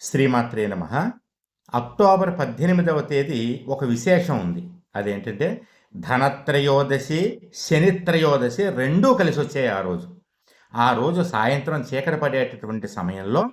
శ్రీమాత్రే నమ. అక్టోబర్ పద్దెనిమిదవ తేదీ ఒక విశేషం ఉంది. అదేంటంటే ధనత్రయోదశి శనిత్రయోదశి రెండూ కలిసి వచ్చాయి ఆ రోజు. ఆ రోజు సాయంత్రం చీకటి పడేటటువంటి సమయంలో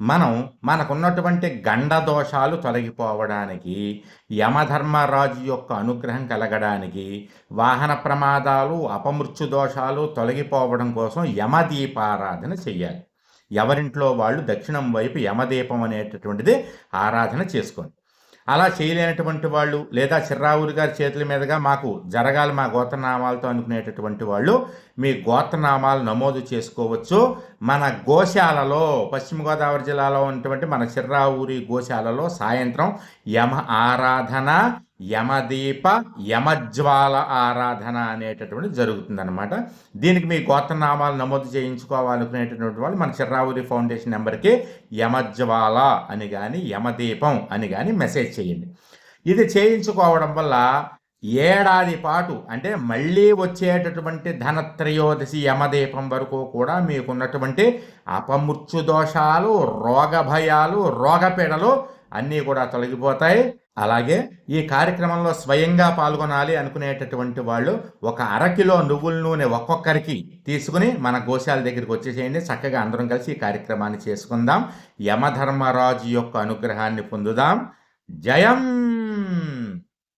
మనం మనకున్నటువంటి గండ దోషాలు తొలగిపోవడానికి యమధర్మరాజు యొక్క అనుగ్రహం కలగడానికి వాహన ప్రమాదాలు అపమృత్యు దోషాలు తొలగిపోవడం కోసం యమదీపారాధన చెయ్యాలి. ఎవరింట్లో వాళ్ళు దక్షిణం వైపు యమదీపం అనేటటువంటిది ఆరాధన చేసుకోండి అలా చేయలేనటువంటి వాళ్ళు లేదా చిర్రావురి గారి చేతుల మీదుగా మాకు జరగాలి మా గోత్రనామాలతో అనుకునేటటువంటి వాళ్ళు మీ గోత్రనామాలు నమోదు చేసుకోవచ్చు. మన గోశాలలో పశ్చిమ గోదావరి జిల్లాలో ఉన్నటువంటి మన చిర్రావూరి గోశాలలో సాయంత్రం యమ ఆరాధన యమదీప యమజ్వాల ఆరాధన అనేటటువంటి జరుగుతుందన్నమాట. దీనికి మీ గోత్రనామాలు నమోదు చేయించుకోవాలనుకునేటటువంటి వాళ్ళు మన చిర్రావురి ఫౌండేషన్ నెంబర్కి యమజ్వాల అని కానీ యమదీపం అని కానీ మెసేజ్ చేయండి. ఇది చేయించుకోవడం వల్ల ఏడాది పాటు అంటే మళ్ళీ వచ్చేటటువంటి ధనత్రయోదశి యమదీపం వరకు కూడా మీకున్నటువంటి అపమృత్యు దోషాలు రోగ భయాలు రోగపీడలు అన్నీ కూడా తొలగిపోతాయి. అలాగే ఈ కార్యక్రమంలో స్వయంగా పాల్గొనాలి అనుకునేటటువంటి వాళ్ళు ఒక అరకిలో నువ్వుల నూనె ఒక్కొక్కరికి తీసుకుని మన గోశాల దగ్గరికి వచ్చేసేయండి. చక్కగా అందరం కలిసి ఈ కార్యక్రమాన్ని చేసుకుందాం. యమధర్మరాజు యొక్క అనుగ్రహాన్ని పొందుదాం. జయం!